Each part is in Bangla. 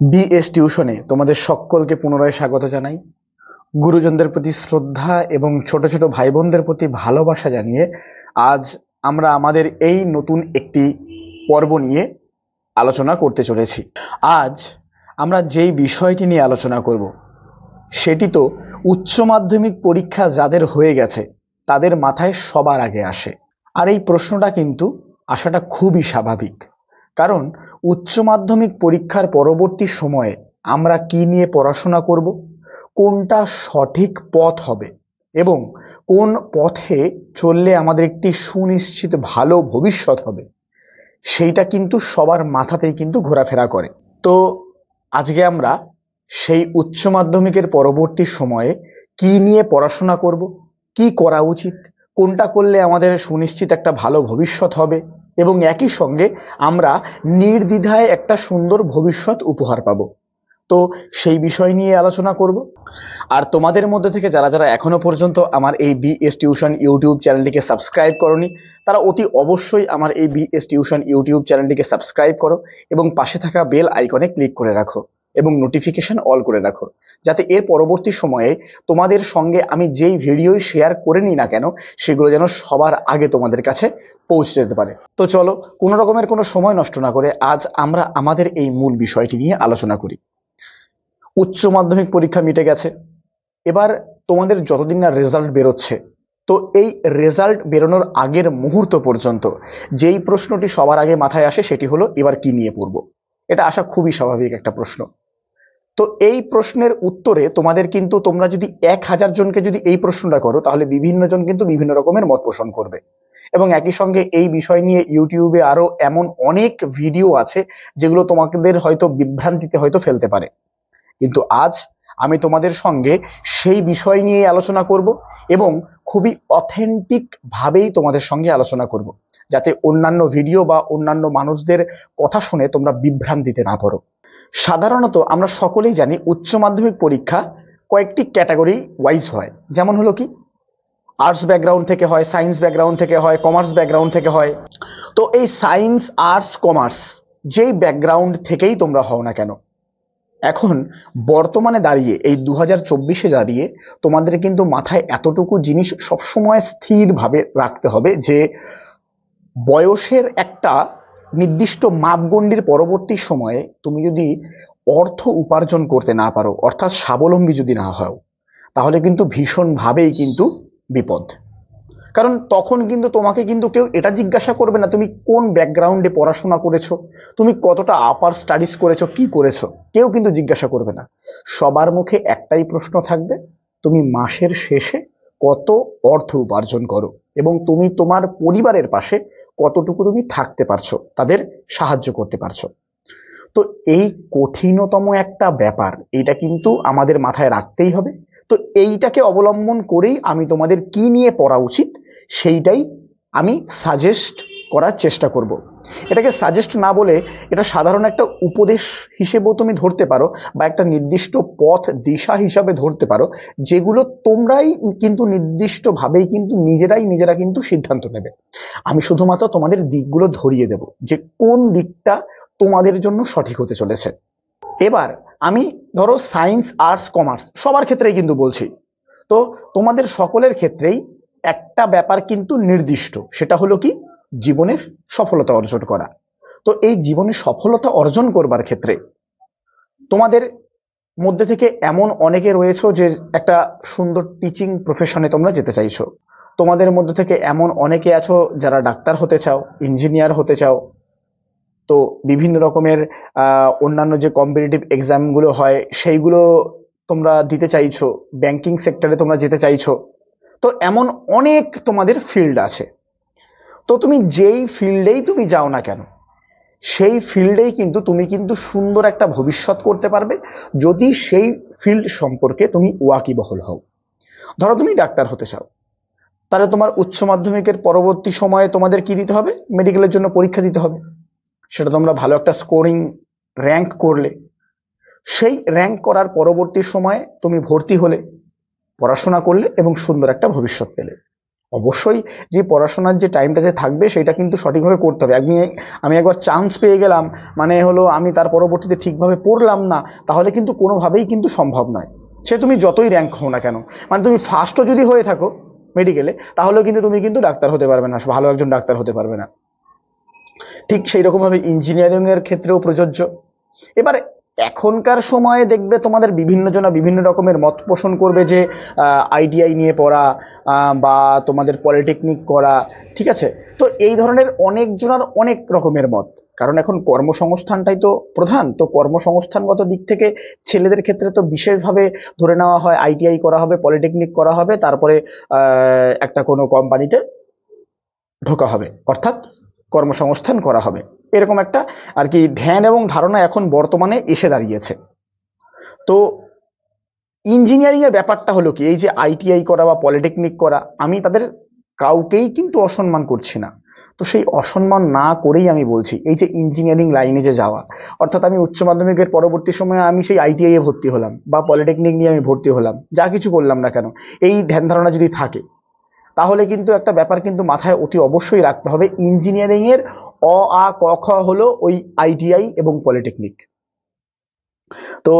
বিএস টিউশনে তোমাদের সকলকে পুনরায় স্বাগত জানাই। গুরুজনদের প্রতি শ্রদ্ধা এবং ছোট ছোট ভাই বোনদের প্রতি ভালোবাসা জানিয়ে আজ আমরা আমাদের এই নতুন একটি পর্ব নিয়ে আলোচনা করতে চলেছি। আজ আমরা যেই বিষয়টি নিয়ে আলোচনা করব, সেটি তো উচ্চ মাধ্যমিক পরীক্ষা যাদের হয়ে গেছে, তাদের মাথায় সবার আগে আসে। আর এই প্রশ্নটা কিন্তু আসাটা খুবই স্বাভাবিক। কারণ উচ্চ মাধ্যমিক পরীক্ষার পরবর্তী সময়ে আমরা কি নিয়ে পড়াশোনা করব? কোনটা সঠিক পথ হবে? এবং কোন পথে চললে আমাদের একটি সুনিশ্চিত ভালো ভবিষ্যৎ হবে? সেইটা কিন্তু সবার মাথাতেই কিন্তু ঘোরাফেরা করে। তো আজকে আমরা সেই উচ্চ মাধ্যমিকের পরবর্তী সময়ে কি নিয়ে পড়াশোনা করব? কি করা উচিত? কোনটা করলে আমাদের সুনিশ্চিত একটা ভালো ভবিষ্যৎ হবে? এবং একই সঙ্গে আমরা নির্দ্বিধায় একটা সুন্দর ভবিষ্যৎ উপহার পাব। তো সেই বিষয় নিয়ে আলোচনা করব। আর তোমাদের মধ্যে থেকে যারা যারা এখনও পর্যন্ত আমার এই বিএস টিউশন ইউটিউব চ্যানেলটিকে সাবস্ক্রাইব করনি, তারা অতি অবশ্যই আমার এই বিএস টিউশন ইউটিউব চ্যানেলটিকে সাবস্ক্রাইব করো এবং পাশে থাকা বেল আইকনে ক্লিক করে রাখো। এবং নোটিফিকেশন অল করে রাখো। যাতে এর পরবর্তী সময়ে তোমাদের সঙ্গে আমি যেই ভিডিওই শেয়ার করে নিই না কেন, সেগুলো যেন সবার আগে তোমাদের কাছে পৌঁছে যেতে পারে। তো চলো, কোনো রকমের কোনো সময় নষ্ট না করে আজ আমরা আমাদের এই মূল বিষয়টি নিয়ে আলোচনা করি। উচ্চ মাধ্যমিক পরীক্ষা মিটে গেছে। এবার তোমাদের যতদিন না রেজাল্ট বেরোচ্ছে, তো এই রেজাল্ট বেরোনোর আগের মুহূর্ত পর্যন্ত যেই প্রশ্নটি সবার আগে মাথায় আসে সেটি হলো, এবার কি নিয়ে পড়ব? এটা আসা খুবই স্বাভাবিক একটা প্রশ্ন। তো এই প্রশ্নের উত্তরে তোমাদের কিন্তু তোমরা যদি এক হাজার জনকে যদি এই প্রশ্নটা করো, তাহলে বিভিন্ন জন কিন্তু বিভিন্ন রকমের মত পোষণ করবে। এবং একই সঙ্গে এই বিষয় নিয়ে ইউটিউবে আরও এমন অনেক ভিডিও আছে, যেগুলো তোমাদের হয়তো বিভ্রান্তিতে হয়তো ফেলতে পারে। কিন্তু আজ আমি তোমাদের সঙ্গে সেই বিষয় নিয়ে আলোচনা করব এবং খুবই অথেন্টিক ভাবেই তোমাদের সঙ্গে আলোচনা করব, যাতে অন্যান্য ভিডিও বা অন্যান্য মানুষদের কথা শুনে তোমরা বিভ্রান্তিতে না পড়ো। সাধারণত আমরা সকলেই জানি উচ্চ মাধ্যমিক পরীক্ষা কয়েকটি ক্যাটাগরি ওয়াইজ হয়। যেমন হলো কি? আর্টস ব্যাকগ্রাউন্ড থেকে হয়, সায়েন্স ব্যাকগ্রাউন্ড থেকে হয়, কমার্স ব্যাকগ্রাউন্ড থেকে হয়। তো এই সায়েন্স, আর্টস, কমার্স যেই ব্যাকগ্রাউন্ড থেকেই তোমরা হও না কেন, এখন বর্তমানে দাঁড়িয়ে, এই দু হাজার চব্বিশে দাঁড়িয়ে তোমাদের কিন্তু মাথায় এতটুকু জিনিস সবসময় স্থিরভাবে রাখতে হবে যে বয়সের একটা নির্দিষ্ট মাপগণ্ডির পরবর্তী সময়ে তুমি যদি অর্থ উপার্জন করতে না পারো, অর্থাৎ স্বাবলম্বী যদি না হও, তাহলে কিন্তু ভীষণভাবেই কিন্তু বিপদ। কারণ তখন কিন্তু তোমাকে কিন্তু কেউ এটা জিজ্ঞাসা করবে না, তুমি কোন ব্যাকগ্রাউন্ডে পড়াশোনা করেছ, তুমি কতটা আপার স্টাডিজ করেছ, কি করেছ, কেউ কিন্তু জিজ্ঞাসা করবে না। সবার মুখে একটাই প্রশ্ন থাকবে, তুমি মাসের শেষে কত অর্থ উপার্জন করো? এবং তুমি তোমার পরিবারের পাশে কতটুকু তুমি থাকতে পারছ, তাদের সাহায্য করতে পারছ তো এই কঠিনতম একটা ব্যাপার, এটা কিন্তু আমাদের মাথায় রাখতেই হবে তো এইটাকে অবলম্বন করেই আমি তোমাদের কি নিয়ে পড়া উচিত, সেইটাই আমি সাজেস্ট করার চেষ্টা করব। এটাকে সাজেস্ট না বলে এটা সাধারণ একটা উপদেশ হিসেবেও তুমি ধরতে পারো বা একটা নির্দিষ্ট পথ, দিশা হিসাবে ধরতে পারো, যেগুলো তোমরাই কিন্তু নির্দিষ্টভাবেই কিন্তু নিজেরাই নিজেরা কিন্তু সিদ্ধান্ত নেবে। আমি শুধুমাত্র তোমাদের দিকগুলো ধরিয়ে দেব যে কোন দিকটা তোমাদের জন্য সঠিক হতে চলেছে। এবার আমি ধরো সায়েন্স আর্টস কমার্স সবার ক্ষেত্রেই কিন্তু বলছি। তো তোমাদের সকলের ক্ষেত্রেই একটা ব্যাপার কিন্তু নির্দিষ্ট, সেটা হলো কি? জীবনের সফলতা অর্জন করা। তো এই জীবনে সফলতা অর্জন করবার ক্ষেত্রে তোমাদের মধ্যে থেকে এমন অনেকে রয়েছে যে একটা সুন্দর টিচিং প্রফেশনে তোমরা যেতে চাইছো। তোমাদের মধ্যে থেকে এমন অনেকে আছো যারা ডাক্তার হতে চাও ইঞ্জিনিয়ার হতে চাও। তো বিভিন্ন রকমের অন্যান্য যে কম্পিটিটিভ এক্সামগুলো হয়, সেইগুলো তোমরা দিতে চাইছো। ব্যাংকিং সেক্টরে তোমরা যেতে চাইছো। তো এমন অনেক তোমাদের ফিল্ড আছে। তো তুমি যেই ফিল্ডেই তুমি যাও না কেন, সেই ফিল্ডেই কিন্তু তুমি কিন্তু সুন্দর একটা ভবিষ্যৎ করতে পারবে, যদি সেই ফিল্ড সম্পর্কে তুমি ওয়াকিবহল হও। ধরো তুমি ডাক্তার হতে চাও, তাহলে তোমার উচ্চ মাধ্যমিকের পরবর্তী সময়ে তোমাদের কি দিতে হবে? মেডিকেলের জন্য পরীক্ষা দিতে হবে। সেটা তোমরা ভালো একটা স্কোরিং র্যাঙ্ক করলে। সেই র্যাঙ্ক করার পরবর্তী সময়ে তুমি ভর্তি হলে, পড়াশোনা করলে এবং সুন্দর একটা ভবিষ্যৎ পেলে। অবশ্যই যে পড়াশোনার যে টাইমটা যে থাকবে সেটা কিন্তু সঠিকভাবে করতে হবে। আমি আমি একবার চান্স পেয়ে গেলাম মানে হলো আমি তার পরবর্তীতে ঠিকভাবে পড়লাম না, তাহলে কিন্তু কোনোভাবেই কিন্তু সম্ভব নয়। সে তুমি যতই র্যাঙ্ক হও না কেন মানে তুমি ফার্স্টও যদি হয়ে থাকো মেডিকেলে তাহলেও কিন্তু তুমি কিন্তু ডাক্তার হতে পারবে না, ভালো একজন ডাক্তার হতে পারবে না। ঠিক সেই রকমভাবে ইঞ্জিনিয়ারিংয়ের ক্ষেত্রেও প্রযোজ্য। এবার এখনকার সময়ে দেখবে তোমাদের বিভিন্ন জনা বিভিন্ন রকমের মত পোষণ করবে যে আইডিআই নিয়ে পড়া বা তোমাদের পলিটেকনিক করা, ঠিক আছে? তো এই ধরনের অনেক জনার অনেক রকমের মত। কারণ এখন কর্মসংস্থানটাই তো প্রধান। তো কর্মসংস্থানগত দিক থেকে ছেলেদের ক্ষেত্রে তো বিশেষভাবে ধরে নেওয়া হয় আইটিআই করা হবে পলিটেকনিক করা হবে, তারপরে একটা কোনো কোম্পানিতে ঢোকা হবে। অর্থাৎ কর্মসংস্থান করা হবে। এরকম একটা আর কি ধ্যান এবং ধারণা এখন বর্তমানে এসে দাঁড়িয়েছে। তো ইঞ্জিনিয়ারিং এর ব্যাপারটা হলো কি, এই যে আইটিআই করা বা পলিটেকনিক করা, আমি তাদের কাউকেই কিন্তু অসম্মান করছি না। তো সেই অসম্মান না করেই আমি বলছি, এই যে ইঞ্জিনিয়ারিং লাইনে যে যাওয়া, অর্থাৎ আমি উচ্চ মাধ্যমিকের পরবর্তী সময়ে আমি সেই আইটিআই এ ভর্তি হলাম বা পলিটেকনিক নিয়ে আমি ভর্তি হলাম, যা কিছু করলাম না কেন, এই ধ্যান ধারণা যদি থাকে তাহলে কিন্তু একটা ব্যাপার কিন্তু মাথায় অতি অবশ্যই রাখতে হবে। ইঞ্জিনিয়ারিং এর অ, আ, ক, খ হলো ওই আইটিআই এবং পলিটেকনিক তো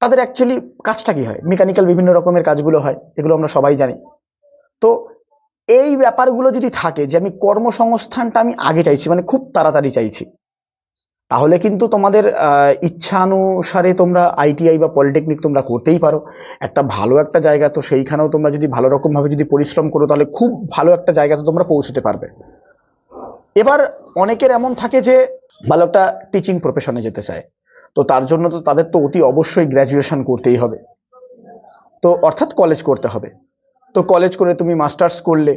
তাদের অ্যাকচুয়ালি কাজটা কি হয়? মেকানিক্যাল বিভিন্ন রকমের কাজগুলো হয়, এগুলো আমরা সবাই জানি। তো এই ব্যাপারগুলো যদি থাকে যে আমি কর্মসংস্থানটা আমি আগে চাইছি মানে খুব তাড়াতাড়ি চাইছি তাহলে কিন্তু তোমাদের আহ, ইচ্ছানুসারে তোমরা আইটিআই বা পলিটেকনিক তোমরা করতেই পারো। একটা ভালো একটা জায়গা তো সেইখানেও তোমরা যদি ভালো রকমভাবে যদি পরিশ্রম করো তাহলে খুব ভালো একটা জায়গাতে তোমরা পৌঁছতে পারবে। এবার অনেকের এমন থাকে যে ভালো একটা টিচিং প্রফেশনে যেতে চায়। তো তার জন্য তো তাদের তো অতি অবশ্যই গ্র্যাজুয়েশন করতেই হবে। তো অর্থাৎ কলেজ করতে হবে। তো কলেজ করে তুমি মাস্টার্স করলে।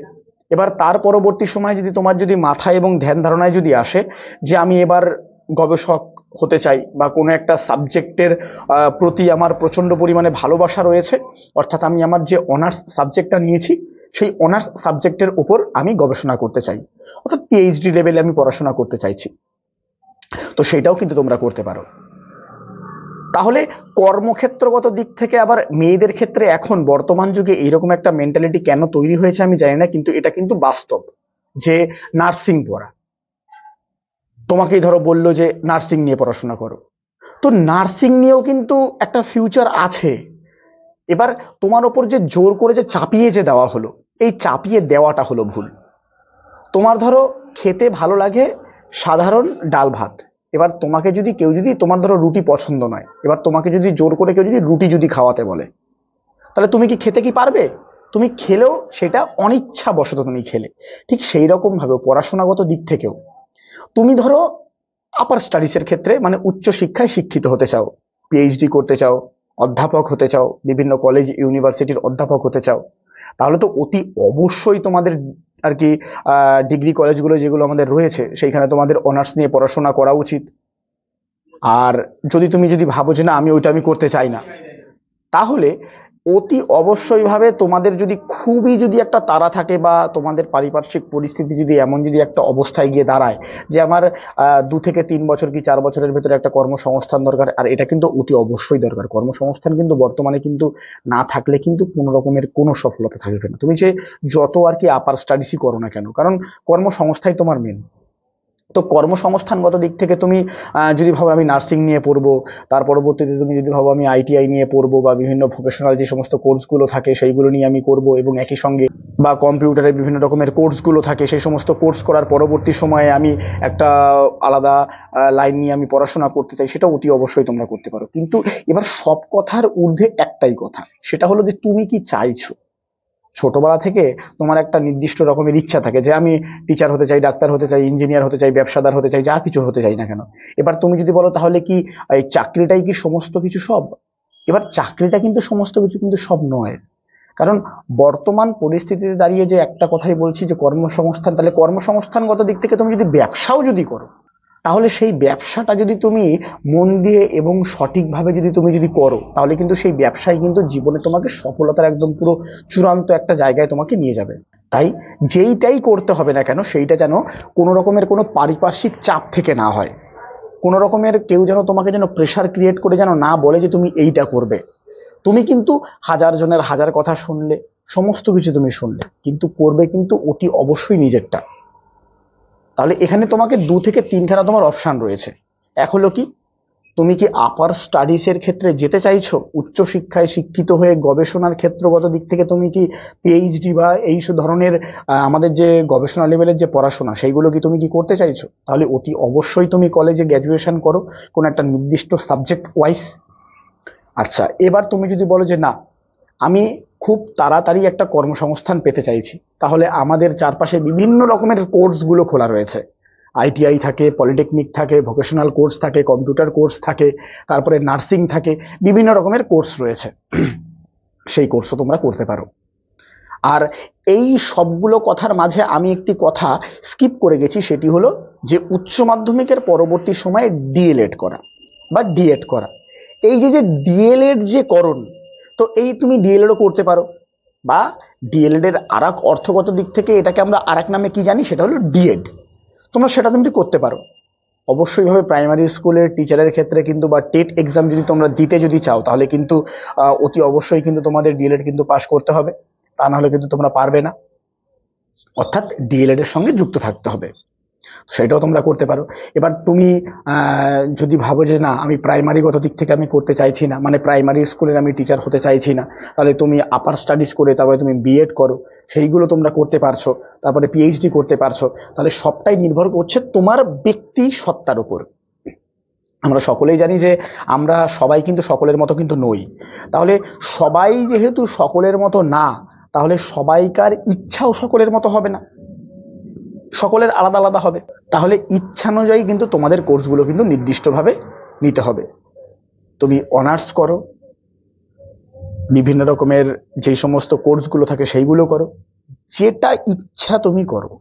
এবার তার পরবর্তী সময় যদি তোমার যদি মাথা এবং ধ্যান ধারণায় যদি আসে যে আমি এবার গবেষক হতে চাই বা কোনো একটা সাবজেক্টের প্রতি আমার প্রচণ্ড পরিমাণে ভালোবাসা রয়েছে, অর্থাৎ আমি আমার যে অনার্স সাবজেক্টটা নিয়েছি, সেই অনার্স সাবজেক্টের উপর আমি গবেষণা করতে চাই। অর্থাৎ পিএইচডি লেভেলে আমি পড়াশোনা করতে চাইছি। তো সেটাও কিন্তু তোমরা করতে পারো। তাহলে কর্মক্ষেত্রগত দিক থেকে আবার মেয়েদের ক্ষেত্রে এখন বর্তমান যুগে এইরকম একটা মেন্টালিটি কেন তৈরি হয়েছে আমি জানি না, কিন্তু এটা কিন্তু বাস্তব যে নার্সিং পড়া। তোমাকেই ধরো বলল যে নার্সিং নিয়ে পড়াশোনা করো। তো নার্সিং নিয়েও কিন্তু একটা ফিউচার আছে। এবার তোমার ওপর যে জোর করে যে চাপিয়ে যে দেওয়া হলো, এই চাপিয়ে দেওয়াটা হলো ভুল। তোমার ধরো খেতে ভালো লাগে সাধারণ ডাল ভাত। এবার তোমাকে যদি কেউ যদি তোমার ধরো রুটি পছন্দ নয়, এবার তোমাকে যদি জোর করে কেউ যদি রুটি যদি খাওয়াতে বলে, তাহলে তুমি কি খেতে কি পারবে? তুমি খেলেও সেটা অনিচ্ছা বশত তুমি খেলে। ঠিক সেই রকম ভাবে পড়াশোনাগত দিক থেকেও। তুমি ধরো আপার স্টাডিজের ক্ষেত্রে মানে উচ্চ শিক্ষায় শিক্ষিত হতে চাও পিএইচডি করতে চাও, অধ্যাপক হতে চাও, বিভিন্ন কলেজ ইউনিভার্সিটির অধ্যাপক হতে চাও, তাহলে তো অতি অবশ্যই তোমাদের আর কি ডিগ্রি কলেজগুলো যেগুলো আমাদের রয়েছে, সেইখানে তোমাদের অনার্স নিয়ে পড়াশোনা করা উচিত। আর যদি তুমি যদি ভাবো যে না, আমি ওইটা আমি করতে চাই না, তাহলে অতি অবশ্যইভাবে তোমাদের যদি খুবই যদি একটা তারা থাকে বা তোমাদের পারিপার্শ্বিক পরিস্থিতি যদি এমন যদি একটা অবস্থায় গিয়ে দাঁড়ায় যে আমার দু থেকে তিন বছর কি চার বছরের ভেতরে একটা কর্মসংস্থান দরকার, আর এটা কিন্তু অতি অবশ্যই দরকার। কর্মসংস্থান কিন্তু বর্তমানে কিন্তু না থাকলে কিন্তু কোনো রকমের কোনো সফলতা থাকবে না। তুমি যে যত আর কি আপার স্টাডিসই করো না কেন, কারণ কর্মসংস্থাই তোমার মেন তো কর্মসংস্থানগত দিক থেকে তুমি যদি ভাবো আমি নার্সিং নিয়ে পড়ব, তার পরবর্তীতে তুমি যদি ভাবো আমি আইটিআই নিয়ে পড়ব বা বিভিন্ন ভোকেশনাল যে সমস্ত কোর্সগুলো থাকে সেইগুলো নিয়ে আমি করব এবং একই সঙ্গে বা কম্পিউটারের বিভিন্ন রকমের কোর্সগুলো থাকে সেই সমস্ত কোর্স করার পরবর্তী সময়ে আমি একটা আলাদা লাইন নিয়ে আমি পড়াশোনা করতে চাই সেটা অতি অবশ্যই তোমরা করতে পারো। কিন্তু এবার সব কথার ঊর্ধ্বে একটাই কথা, সেটা হলো যে তুমি কি চাইছো? ছোটবেলা থেকে তোমার একটা নির্দিষ্ট রকমের ইচ্ছা থাকে যে আমি টিচার হতে চাই, ডাক্তার হতে চাই ইঞ্জিনিয়ার হতে চাই, ব্যবসাদার হতে চাই, যা কিছু হতে চাই না কেন। এবার তুমি যদি বলো তাহলে কি এই চাকরিটাই কি সমস্ত কিছু সব? এবার চাকরিটা কিন্তু সমস্ত কিছু কিন্তু সব নয়। কারণ বর্তমান পরিস্থিতিতে দাঁড়িয়ে যে একটা কথাই বলছি যে কর্মসংস্থান, তাহলে কর্মসংস্থানগত দিক থেকে তুমি যদি ব্যবসাও যদি করো তাহলে সেই ব্যবসাটা যদি তুমি মন দিয়ে এবং সঠিকভাবে যদি তুমি যদি করো, তাহলে কিন্তু সেই ব্যবসায় কিন্তু জীবনে তোমাকে সফলতার একদম পুরো চূড়ান্ত একটা জায়গায় তোমাকে নিয়ে যাবে। তাই যেইটাই করতে হবে না কেন, সেইটা যেন কোনো রকমের কোনো পারিপার্শ্বিক চাপ থেকে না হয়। কোনো রকমের কেউ যেন তোমাকে যেন প্রেশার ক্রিয়েট করে যেন না বলে যে তুমি এইটা করবে। তুমি কিন্তু হাজার জনের হাজার কথা শুনলে, সমস্ত কিছু তুমি শুনলে, কিন্তু করবে কিন্তু অতি অবশ্যই নিজেরটা। তাহলে এখানে তোমাকে দু থেকে তিনখানা তোমার অপশান রয়েছে। এক হলো কি, তুমি কি আপার স্টাডিজের ক্ষেত্রে যেতে চাইছো? উচ্চশিক্ষায় শিক্ষিত হয়ে গবেষণার ক্ষেত্রগত দিক থেকে তুমি কি পিএইচডি বা এই ধরনের আমাদের যে গবেষণা লেভেলের যে পড়াশোনা, সেইগুলো কি তুমি কি করতে চাইছো? তাহলে অতি অবশ্যই তুমি কলেজে গ্র্যাজুয়েশন করো, কোনো একটা নির্দিষ্ট সাবজেক্ট ওয়াইজ আচ্ছা এবার তুমি যদি বলো যে না, আমি খুব তাড়াতাড়ি একটা কর্মসংস্থান পেতে চাইছি। তাহলে আমাদের চারপাশে বিভিন্ন রকমের কোর্সগুলো খোলা রয়েছে। আইটিআই থাকে, পলিটেকনিক থাকে, ভোকেশনাল কোর্স থাকে, কম্পিউটার কোর্স থাকে, তারপরে নার্সিং থাকে, বিভিন্ন রকমের কোর্স রয়েছে। সেই কোর্সও তোমরা করতে পারো। আর এই সবগুলো কথার মাঝে আমি একটি কথা স্কিপ করে গেছি, সেটি হলো যে উচ্চ মাধ্যমিকের পরবর্তী সময়ে ডিএলএড করা বা ডিএড করা। এই যে যে ডিএলএড যে করণ তো এই তুমি ডিএলএডও করতে পারো। বা ডিএলএড এর আর এক অর্থগত দিক থেকে এটাকে আমরা আর এক নামে কি জানি? সেটা হলো ডিএড তোমরা সেটা তুমি করতে পারো। অবশ্যই ভাবে প্রাইমারি স্কুলের টিচারের ক্ষেত্রে কিন্তু বা টেট এক্সাম যদি তোমরা দিতে যদি চাও, তাহলে কিন্তু অতি অবশ্যই কিন্তু তোমাদের ডিএলএড কিন্তু পাশ করতে হবে। তা না হলে কিন্তু তোমরা পারবে না। অর্থাৎ ডিএলএড এর সঙ্গে যুক্ত থাকতে হবে। সেটাও তোমরা করতে পারো। এবার তুমি যদি ভাবো যে না, আমি প্রাইমারিগত দিক থেকে আমি করতে চাইছি না মানে প্রাইমারি স্কুলের আমি টিচার হতে চাইছি না, তাহলে তুমি আপার স্টাডিজ করে তারপরে তুমি বিএড করো, সেইগুলো তোমরা করতে পারছ, তারপরে পিএইচডি করতে পারছ, তাহলে সবটাই নির্ভর করছে তোমার ব্যক্তি সত্তার উপর। আমরা সকলেই জানি যে আমরা সবাই কিন্তু সকলের মতো কিন্তু নই। তাহলে সবাই যেহেতু সকলের মতো না, তাহলে সবাইকার ইচ্ছাও সকলের মতো হবে না। সকলের আলাদা আলাদা হবে। তাহলে ইচ্ছানুযায়ী কিন্তু তোমাদের কোর্সগুলো কিন্তু নির্দিষ্টভাবে নিতে হবে। তুমি অনার্স করো, বিভিন্ন রকমের যেই সমস্ত কোর্সগুলো থাকে সেইগুলো করো, যেটা ইচ্ছা তুমি করো।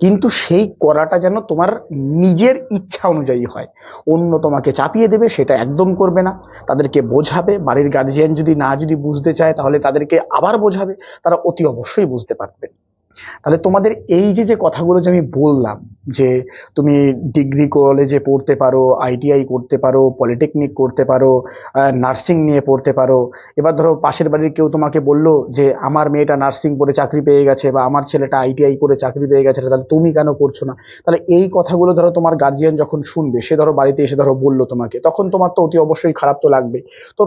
কিন্তু সেই করাটা যেন তোমার নিজের ইচ্ছা অনুযায়ী হয়। অন্য তোমাকে চাপিয়ে দেবে, সেটা একদম করবে না। তাদেরকে বোঝাবে, বাড়ির গার্জিয়ান যদি না যদি বুঝতে চায়, তাহলে তাদেরকে আবার বোঝাবে। তারা অতি অবশ্যই বুঝতে পারবে। তাহলে তোমাদের এই যে যে কথাগুলো যে আমি বললাম, যে তুমি ডিগ্রি কলেজে পড়তে পারো, আইটিআই করতে পারো, পলিটেকনিক করতে পারো নার্সিং নিয়ে পড়তে পারো, এবার ধরো পাশের বাড়ির কেউ তোমাকে বলল যে, আমার মেয়েটা নার্সিং পড়ে চাকরি পেয়ে গেছে বা আমার ছেলেটা আইটিআই করে চাকরি পেয়ে গেছে তাহলে তুমি কেন করছ না? তাহলে এই কথাগুলো ধরো তোমার গার্জিয়ান যখন শুনবে, সে ধরো বাড়িতে এসে ধরো বলল তোমাকে, তখন তোমার তো অতি অবশ্যই খারাপ তো লাগবে তো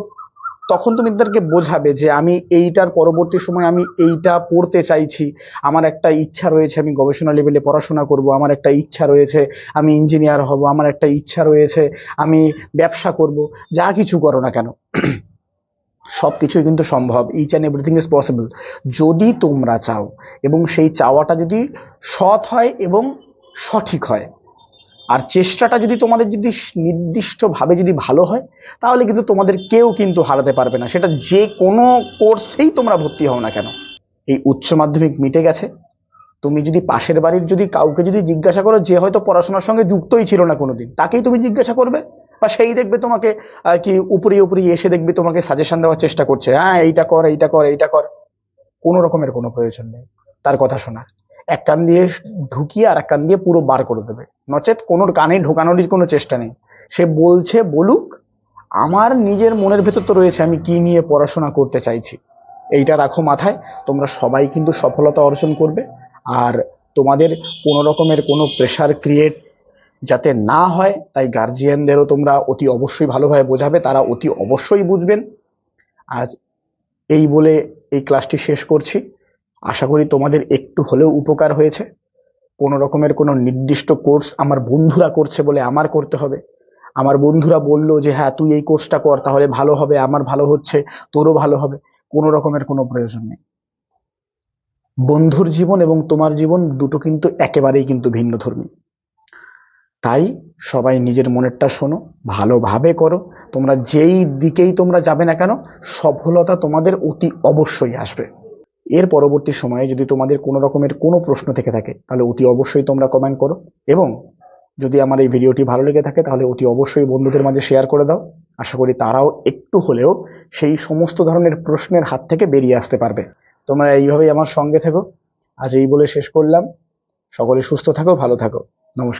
তখন তুমি তাদেরকে বোঝাবে যে আমি এইটার পরবর্তী সময় আমি এইটা পড়তে চাইছি। আমার একটা ইচ্ছা রয়েছে, আমি গবেষণা লেভেলে পড়াশোনা করব, আমার একটা ইচ্ছা রয়েছে, আমি ইঞ্জিনিয়ার হব, আমার একটা ইচ্ছা রয়েছে, আমি ব্যবসা করব। যা কিছু করো না কেন। সব কিছুই কিন্তু সম্ভব। Each and everything is possible যদি তোমরা চাও, এবং সেই চাওয়াটা যদি সৎ হয় এবং সঠিক হয় আর চেষ্টাটা যদি তোমাদের যদি নির্দিষ্টভাবে যদি ভালো হয়, তাহলে কিন্তু তোমাদের কেউ কিন্তু হারাতে পারবে না। সেটা যে কোনো কোর্সেই তোমরা ভর্তি হও না কেন। এই উচ্চ মাধ্যমিক মিটে গেছে। তুমি যদি পাশের বাড়ির যদি কাউকে যদি জিজ্ঞাসা করো, যে হয়তো পড়াশোনার সঙ্গে যুক্তই ছিল না কোনোদিন, তাকেই তুমি জিজ্ঞাসা করবে? বা সেই দেখবে তোমাকে কি উপরে উপরে এসে দেখবে তোমাকে সাজেশন দেওয়ার চেষ্টা করছে। হ্যাঁ এইটা কর এইটা কর এইটা কর। কোনো রকমের কোনো প্রয়োজন নেই। তার কথা শোনার এক কান দিয়ে ঢুকিয়ে আর এক কান দিয়ে পুরো বার করে দেবে। নচেত কোনো কানে ঢোকানোরই কোনো চেষ্টা নেই। সে বলছে, বলুক, আমার নিজের মনের ভেতর তো রয়েছে, আমি কি নিয়ে পড়াশোনা করতে চাইছি? এইটা রাখো মাথায়, তোমরা সবাই কিন্তু সফলতা অর্জন করবে। আর তোমাদের কোনো রকমের কোনো প্রেশার ক্রিয়েট যাতে না হয়, তাই গার্জিয়ানদেরও তোমরা অতি অবশ্যই ভালোভাবে বোঝাবে, তারা অতি অবশ্যই বুঝবেন। আজ এই বলে এই ক্লাসটি শেষ করছি। আশা করি তোমাদের একটু হলেও উপকার হয়েছে। কোনো রকমের কোনো নির্দিষ্ট কোর্স আমার বন্ধুরা করছে বলে আমার করতে হবে। আমার বন্ধুরা বলল যে হ্যাঁ তুই এই কোর্সটা কর, তাহলে ভালো হবে, আমার ভালো হচ্ছে, তোরও ভালো হবে। কোনো রকমের কোনো প্রয়োজন নেই। বন্ধুর জীবন এবং তোমার জীবন দুটো কিন্তু একেবারেই কিন্তু ভিন্ন ধর্মী। তাই সবাই নিজের মনেরটা শোনো, ভালোভাবে করো। তোমরা যেই দিকেই তোমরা যাবে না কেন, সফলতা তোমাদের অতি অবশ্যই আসবে। এর পরবর্তী সময়ে যদি তোমাদের কোনো রকমের কোনো প্রশ্ন থেকে থাকে, তাহলে অতি অবশ্যই তোমরা কমেন্ট করো। এবং যদি আমার এই ভিডিওটি ভালো লেগে থাকে, তাহলে অতি অবশ্যই বন্ধুদের মাঝে শেয়ার করে দাও। আশা করি তারাও একটু হলেও সেই সমস্ত ধরনের প্রশ্নের হাত থেকে বেরিয়ে আসতে পারবে। তোমরা এইভাবেই আমার সঙ্গে থেকো। আজ এই বলে শেষ করলাম। সকলে সুস্থ থাকো, ভালো থাকো। নমস্কার।